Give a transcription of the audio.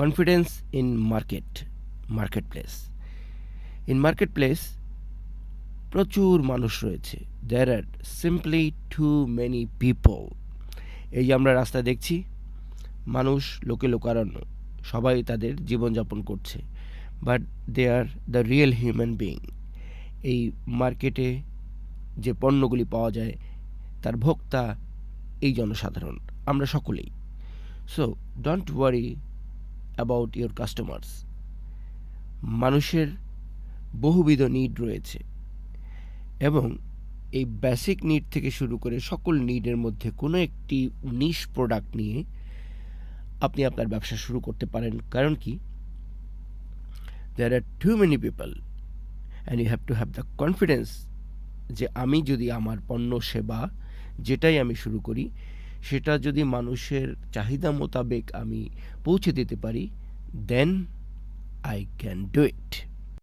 confidence in market, marketplace. In marketplace, প্রচুর মানুষ রয়েছে। There are simply too many people এই যে আমরা রাস্তায় দেখছি, মানুষ লোকে লোকারণ্য, সবাই তাদের জীবনযাপন করছে। But they are the real human being এই মার্কেটে যে পণ্যগুলি পাওয়া যায়, তার ভোক্তা এই জনসাধারণ, আমরা সকলেই। So don't worry about your customers মানুষের বহুবিধ নিড রয়েছে এবং এই বেসিক নিড থেকে শুরু করে সকল নিডের মধ্যে কোনো একটি নিশ প্রোডাক্ট নিয়ে আপনি আপনার ব্যবসা শুরু করতে পারেন। কারণ কি? There are too many people and you have to have the confidence যে আমি যদি আমার পণ্য, সেবা যেটাই আমি শুরু করি সেটা যদি মানুষের চাহিদা মোতাবেক আমি পৌঁছে দিতে পারি then I can do it